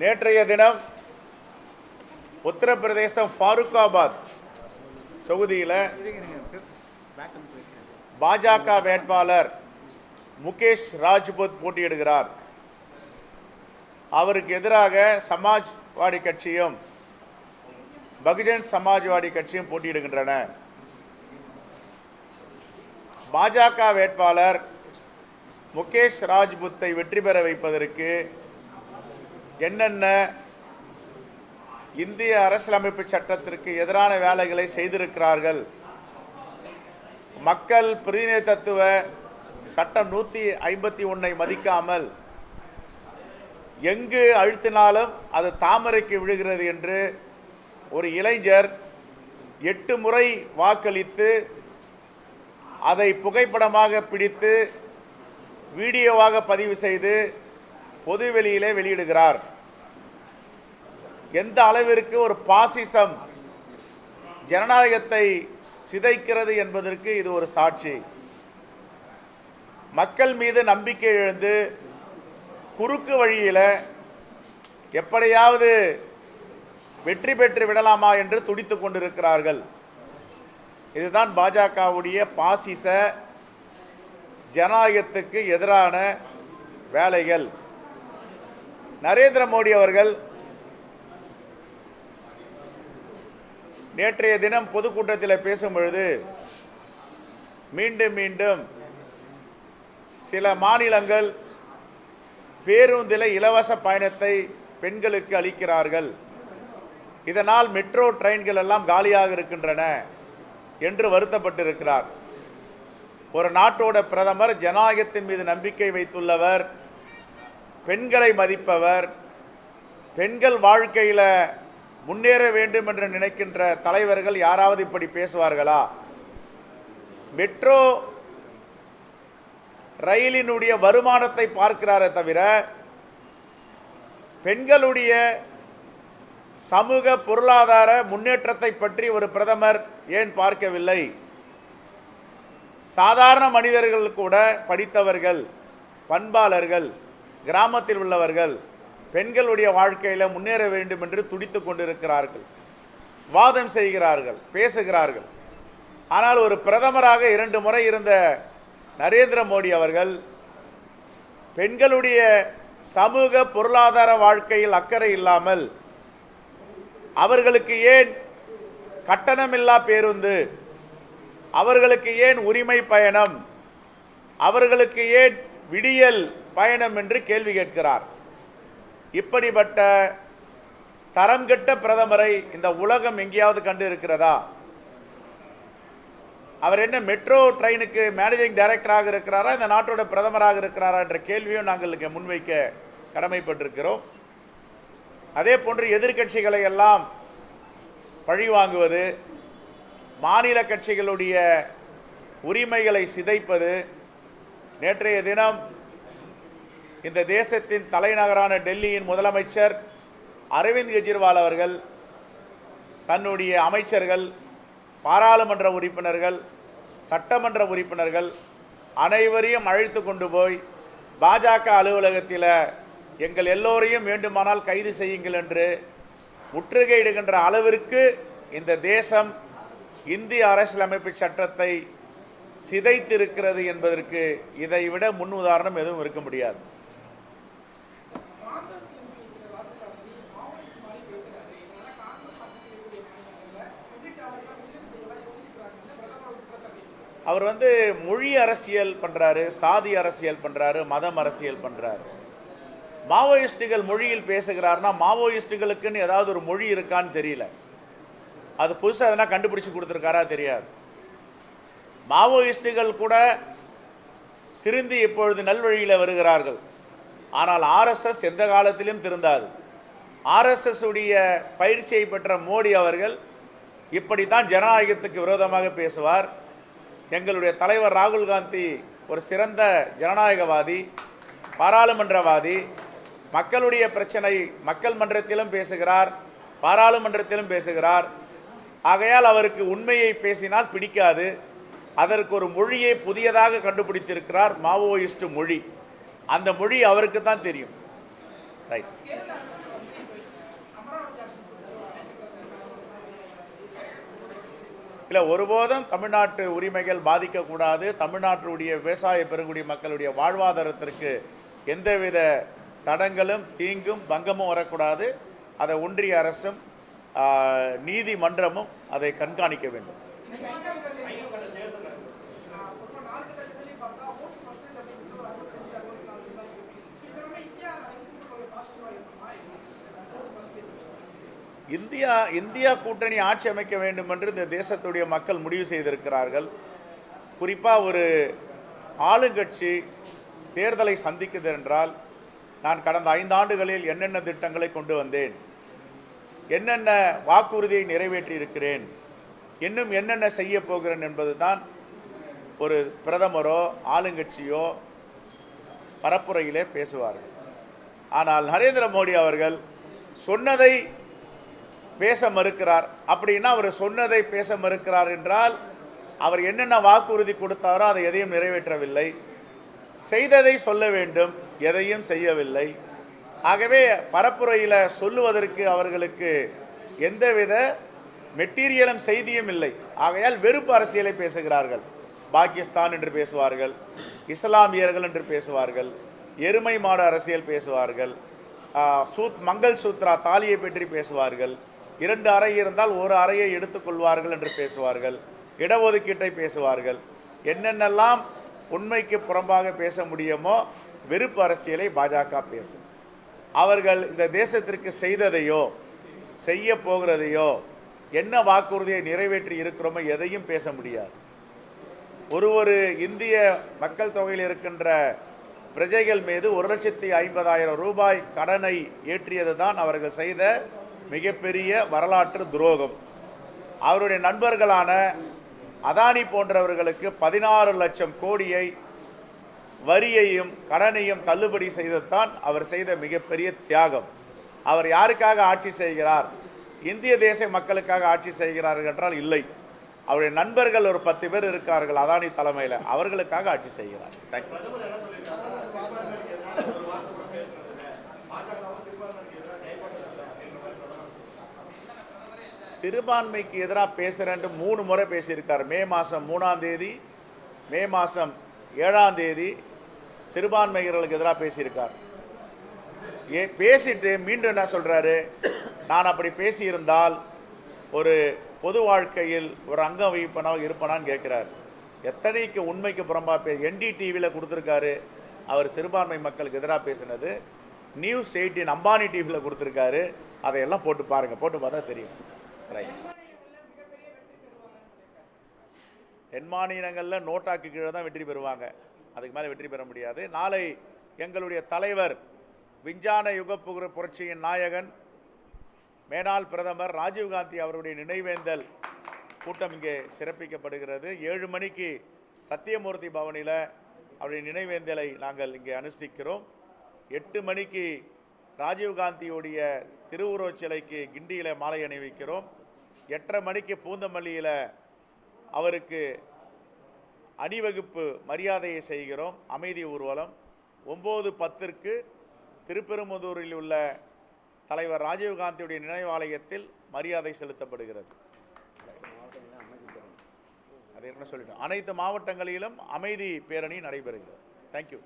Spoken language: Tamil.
நேற்றைய தினம் உத்தரப்பிரதேசம் ஃபாருக்காபாத் தொகுதியில் பாஜக வேட்பாளர் முகேஷ் ராஜ்புத் போட்டியிடுகிறார். அவருக்கு எதிராக சமாஜ்வாடி கட்சியும் பகுஜன் சமாஜ்வாடி கட்சியும் போட்டியிடுகின்றன. பாஜக வேட்பாளர் முகேஷ் ராஜ்புத்தை வெற்றி பெற வைப்பதற்கு என்னென்ன இந்திய அரசியலமைப்பு சட்டத்திற்கு எதிரான வேலைகளை செய்திருக்கிறார்கள்? மக்கள் பிரதிநிதித்துவ சட்டம் நூற்றி ஐம்பத்தி ஒன்றை மதிக்காமல் எங்கு அழுத்தினாலும் அது தாமரைக்கு விழுகிறது என்று ஒரு இளைஞர் எட்டு முறை வாக்களித்து அதை புகைப்படமாக பிடித்து வீடியோவாக பதிவு செய்து பொதுவெளியிலே வெளியிடுகிறார். எந்த அளவிற்கு ஒரு பாசிசம் ஜனநாயகத்தை சிதைக்கிறது என்பதற்கு இது ஒரு சாட்சி. மக்கள் மீது நம்பிக்கை எழுந்து குறுக்கு வழியில் எப்படியாவது வெற்றி பெற்று விடலாமா என்று துடித்து கொண்டிருக்கிறார்கள். இதுதான் பாஜகவுடைய பாசிச ஜனநாயகத்துக்கு எதிரான வேலைகள். நரேந்திர மோடி அவர்கள் நேற்றைய தினம் பொதுக்கூட்டத்தில் பேசும் பொழுது மீண்டும் மீண்டும் சில மாநிலங்கள் பேருந்தில் இலவச பயணத்தை பெண்களுக்கு அளிக்கிறார்கள். இதனால் மெட்ரோ ட்ரெயின்கள் எல்லாம் காலியாக இருக்கின்றன என்று வருத்தப்பட்டிருக்கிறார். ஒரு நாட்டோட பிரதமர் ஜனநாயகத்தின் மீது நம்பிக்கை வைத்துள்ளவர் பெண்களை மதிப்பவர் பெண்கள் வாழ்க்கையில் முன்னேற வேண்டும் என்று நினைக்கின்ற தலைவர்கள் யாராவது இப்படி பேசுவார்களா? மெட்ரோ ரயிலினுடைய வருமானத்தை பார்க்கிறாரே தவிர பெண்களுடைய சமூக பொருளாதார முன்னேற்றத்தை பற்றி ஒரு பிரதமர் ஏன் பார்க்கவில்லை? சாதாரண மனிதர்கள் கூட படித்தவர்கள் பண்பாளர்கள் கிராமத்தில் உள்ளவர்கள் பெண்களுடைய வாழ்க்கையில் முன்னேற வேண்டும் என்று துடித்து கொண்டிருக்கிறார்கள். வாதம் செய்கிறார்கள் பேசுகிறார்கள். ஆனால் ஒரு பிரதமராக இரண்டு முறை இருந்த நரேந்திர மோடி அவர்கள் பெண்களுடைய சமூக பொருளாதார வாழ்க்கையில் அக்கறை இல்லாமல் அவர்களுக்கு ஏன் கட்டணமில்லா பேருந்து அவர்களுக்கு ஏன் உரிமை பயணம் அவர்களுக்கு ஏன் விடியல் பயணம் என்று கேள்வி கேட்கிறார். இப்படிப்பட்ட தரம் கெட்ட பிரதமரை இந்த உலகம் எங்கேயாவது கண்டு இருக்கிறதா அவர் என்ன மெட்ரோ ட்ரெயினுக்கு மேனேஜிங் டைரக்டராக இருக்கிறாரா? இந்த நாட்டோட பிரதமராக இருக்கிறாரா என்ற கேள்வியும் நாங்கள் இங்கே முன்வைக்க கடமைப்பட்டிருக்கிறோம். அதே போன்று எதிர்க்கட்சிகளை எல்லாம் பழி வாங்குவது மாநில கட்சிகளுடைய உரிமைகளை சிதைப்பது நேற்றைய தினம் இந்த தேசத்தின் தலைநகரான டெல்லியின் முதலமைச்சர் அரவிந்த் கெஜ்ரிவால் அவர்கள் தன்னுடைய அமைச்சர்கள் பாராளுமன்ற உறுப்பினர்கள் சட்டமன்ற உறுப்பினர்கள் அனைவரையும் அழைத்து கொண்டு போய் பாஜக அலுவலகத்தில் எங்கள் எல்லோரையும் வேண்டுமானால் கைது செய்யுங்கள் என்று முற்றுகையிடுகின்ற அளவிற்கு இந்த தேசம் இந்திய அரசியலமைப்பு சட்டத்தை சிதைத்திருக்கிறது என்பதற்கு இதை விட முன் உதாரணம் எதுவும் இருக்க முடியாது. அவர் வந்து மொழி அரசியல் பண்ணுறாரு சாதி அரசியல் பண்ணுறாரு மதம் அரசியல் பண்ணுறாரு மாவோயிஸ்டுகள் மொழியில் பேசுகிறார்னா மாவோயிஸ்டுகளுக்குன்னு ஏதாவது ஒரு மொழி இருக்கான்னு தெரியல. அது புதுசாக எதனா கண்டுபிடிச்சி கொடுத்துருக்காரா தெரியாது. மாவோயிஸ்டுகள் கூட திருந்தி இப்பொழுது நல்வழியில் வருகிறார்கள். ஆனால் ஆர்எஸ்எஸ் எந்த காலத்திலும் திருந்தாது. ஆர்எஸ்எஸ் உடைய பயிற்சியை பெற்ற மோடி அவர்கள் இப்படித்தான் ஜனநாயகத்துக்கு விரோதமாக பேசுவார். எங்களுடைய தலைவர் ராகுல் காந்தி ஒரு சிறந்த ஜனநாயகவாதி பாராளுமன்றவாதி மக்களுடைய பிரச்சனை மக்கள் மன்றத்திலும் பேசுகிறார் பாராளுமன்றத்திலும் பேசுகிறார். ஆகையால் அவருக்கு உண்மையை பேசினால் பிடிக்காது. அதற்கு ஒரு மொழியை புதியதாக கண்டுபிடித்திருக்கிறார் மாவோயிஸ்ட் மொழி. அந்த மொழி அவருக்கு தான் தெரியும். ரைட் இல்லை ஒருபோதும் தமிழ்நாட்டு உரிமைகள் பாதிக்கக்கூடாது. தமிழ்நாட்டுடைய விவசாய பெருங்குடி மக்களுடைய வாழ்வாதாரத்திற்கு எந்தவித தடங்களும் தீங்கும் பங்கமும் வரக்கூடாது. அதை ஒன்றிய அரசும் நீதிமன்றமும் அதை கண்காணிக்க வேண்டும். இந்தியா இந்தியா கூட்டணி ஆட்சி அமைக்க வேண்டும் என்று இந்த தேசத்துடைய மக்கள் முடிவு செய்திருக்கிறார்கள். குறிப்பாக ஒரு ஆளுங்கட்சி தேர்தலை சந்திக்குது என்றால் நான் கடந்த ஐந்து ஆண்டுகளில் என்னென்ன திட்டங்களை கொண்டு வந்தேன் என்னென்ன வாக்குறுதியை நிறைவேற்றி இருக்கிறேன் இன்னும் என்னென்ன செய்ய போகிறேன் என்பது தான் ஒரு பிரதமரோ ஆளுங்கட்சியோ பரப்புரையிலே பேசுவார்கள். ஆனால் நரேந்திர மோடி அவர்கள் சொன்னதை பேச மறுக்கிறார். அப்படின்னா அவர் சொன்னதை பேச மறுக்கிறார் என்றால் அவர் என்னென்ன வாக்குறுதி கொடுத்தாரோ அதை எதையும் நிறைவேற்றவில்லை. செய்ததை சொல்ல வேண்டும் எதையும் செய்யவில்லை. ஆகவே பரப்புரையில் சொல்லுவதற்கு அவர்களுக்கு எந்தவித மெட்டீரியலும் செய்தியும் இல்லை. ஆகையால் வெறுப்பு அரசியலை பேசுகிறார்கள். பாகிஸ்தான் என்று பேசுவார்கள் இஸ்லாமியர்கள் என்று பேசுவார்கள் எருமை மாடு அரசியல் பேசுவார்கள் சூத் மங்கள் சூத்ரா தாலியை பற்றி பேசுவார்கள் இரண்டு அறை இருந்தால் ஒரு அறையை எடுத்துக்கொள்வார்கள் என்று பேசுவார்கள். இடஒதுக்கீட்டை பேசுவார்கள். என்னென்னலாம் உண்மைக்கு புறம்பாக பேச முடியுமோ வெறுப்பு அரசியலை பாஜக பேசும். அவர்கள் இந்த தேசத்திற்கு செய்ததையோ செய்ய போகிறதையோ என்ன வாக்குறுதியை நிறைவேற்றி இருக்கிறோமோ எதையும் பேச முடியாது. ஒரு ஒரு இந்திய மக்கள் தொகையில் இருக்கின்ற பிரஜைகள் மீது ஒரு லட்சத்தி ஐம்பதாயிரம் ரூபாய் கடனை ஏற்றியது தான் அவர்கள் செய்த மிகப்பெரிய வரலாற்று துரோகம். அவருடைய நண்பர்களான அதானி போன்றவர்களுக்கு பதினாறு லட்சம் கோடியை வரியையும் கடனையும் தள்ளுபடி செய்ததுதான் அவர் செய்த மிகப்பெரிய தியாகம். அவர் யாருக்காக ஆட்சி செய்கிறார்? இந்திய தேச மக்களுக்காக ஆட்சி செய்கிறார்கள் என்றால் இல்லை. அவருடைய நண்பர்கள் ஒரு பத்து பேர் இருக்கார்கள் அதானி தலைமையில். அவர்களுக்காக ஆட்சி செய்கிறார். தேங்க்யூ சிறுபான்மைக்கு எதிராக பேசுகிறேன்ட்டு மூணு முறை பேசியிருக்கார். மே மாதம் மூணாம் தேதி மே மாதம் ஏழாம் தேதி சிறுபான்மையினர்களுக்கு எதிராக பேசியிருக்கார். ஏ பேசிட்டு மீண்டும் என்ன சொல்கிறாரு நான் அப்படி பேசியிருந்தால் ஒரு பொது வாழ்க்கையில் ஒரு அங்கம் வகிப்பனாக இருப்பனான்னு கேட்குறாரு. எத்தனைக்கு உண்மைக்கு புறம்பா பே என்டிடிவியில் கொடுத்துருக்காரு. அவர் சிறுபான்மை மக்களுக்கு எதிராக பேசினது. நியூஸ் எயிட்டின் அம்பானி டிவியில் கொடுத்துருக்காரு. அதையெல்லாம் போட்டு பாருங்கள் போட்டு பார்த்தா தெரியும். ரைட் தென் மாநிலங்களில் நோட்டாக்கு கீழே தான் வெற்றி பெறுவாங்க. அதுக்கு மேலே வெற்றி பெற முடியாது. நாளை எங்களுடைய தலைவர் விஞ்ஞான யுகப்புகிற புரட்சியின் நாயகன் மேனாள் பிரதமர் ராஜீவ்காந்தி அவருடைய நினைவேந்தல் கூட்டம் இங்கே சிறப்பிக்கப்படுகிறது. ஏழு மணிக்கு சத்தியமூர்த்தி பவனில் அவருடைய நினைவேந்தலை நாங்கள் இங்கே அனுஷ்டிக்கிறோம். எட்டு மணிக்கு ராஜீவ்காந்தியுடைய திருவுருவச் சிலைக்கு கிண்டியில் மாலை அணிவிக்கிறோம். எட்டரை மணிக்கு பூந்தமல்லியில் அவருக்கு அணிவகுப்பு மரியாதையை செய்கிறோம். அமைதி ஊர்வலம். ஒம்பது பத்திற்கு திருப்பெரும்புதூரில் உள்ள தலைவர் ராஜீவ்காந்தியுடைய நினைவாலயத்தில் மரியாதை செலுத்தப்படுகிறது. அது என்ன சொல்லிட்டோம் அனைத்து மாவட்டங்களிலும் அமைதி பேரணி நடைபெறுகிறது. தேங்க்யூ